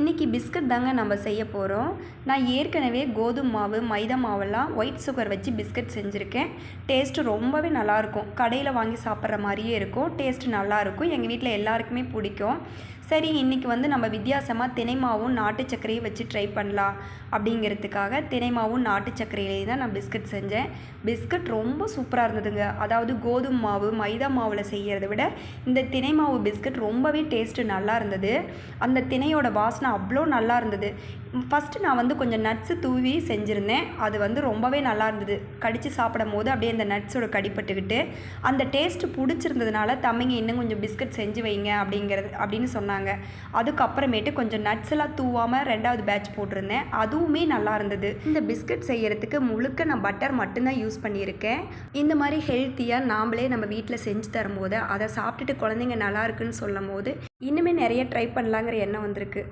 இன்றைக்கி பிஸ்கட் தாங்க நம்ம செய்ய போகிறோம் நான் ஏற்கனவே கோதுமை மாவு மைதா மாவெல்லாம் ஒயிட் சுகர் வச்சு பிஸ்கட் செஞ்சுருக்கேன். டேஸ்ட்டு ரொம்பவே நல்லாயிருக்கும். கடையில் வாங்கி சாப்பிட்ற மாதிரியே இருக்கும். டேஸ்ட்டு நல்லாயிருக்கும். எங்கள் வீட்டில் எல்லாருக்குமே பிடிக்கும். சரி இன்றைக்கி வந்து நம்ம வித்தியாசமாக தினை மாவும் நாட்டு சர்க்கரையும் வச்சு ட்ரை பண்ணலாம் அப்படிங்கிறதுக்காக தினை மாவும் நாட்டு சர்க்கரையிலே தான் நான் பிஸ்கட் செஞ்சேன். பிஸ்கட் ரொம்ப சூப்பராக இருந்ததுங்க. அதாவது கோதுமை மாவு மைதா மாவில் செய்கிறத விட இந்த தினை மாவு பிஸ்கட் ரொம்பவே டேஸ்ட்டு நல்லா இருந்தது. அந்த தினையோட வாசனை அவ்வளோ நல்லா இருந்தது. ஃபஸ்ட்டு நான் வந்து கொஞ்சம் நட்ஸு தூவி செஞ்சுருந்தேன். அது வந்து ரொம்பவே நல்லா இருந்தது. கடித்து சாப்பிடும் போது அப்படியே அந்த நட்ஸோட கடிப்பட்டுக்கிட்டு அந்த டேஸ்ட்டு பிடிச்சிருந்ததுனால தம்பிங்க இன்னும் கொஞ்சம் பிஸ்கட் செஞ்சு வைங்க அப்படிங்கிறது அப்படின்னு சொன்னாங்க. அதுக்கப்புறமேட்டு கொஞ்சம் நட்ஸ் எல்லாம் தூவாமல் ரெண்டாவது பேட்ச் போட்டிருந்தேன். அதுவுமே நல்லா இருந்தது. இந்த பிஸ்கட் செய்கிறதுக்கு முழுக்க நான் பட்டர் மட்டும்தான் யூஸ் பண்ணியிருக்கேன். இந்த மாதிரி ஹெல்த்தியாக நாம்ளே நம்ம வீட்டில் செஞ்சு தரும்போது அதை சாப்பிட்டுட்டு குழந்தைங்க நல்லா இருக்குன்னு சொல்லும் போது இன்னுமே நிறைய ட்ரை பண்ணலாங்கிற எண்ணம் வந்திருக்கு.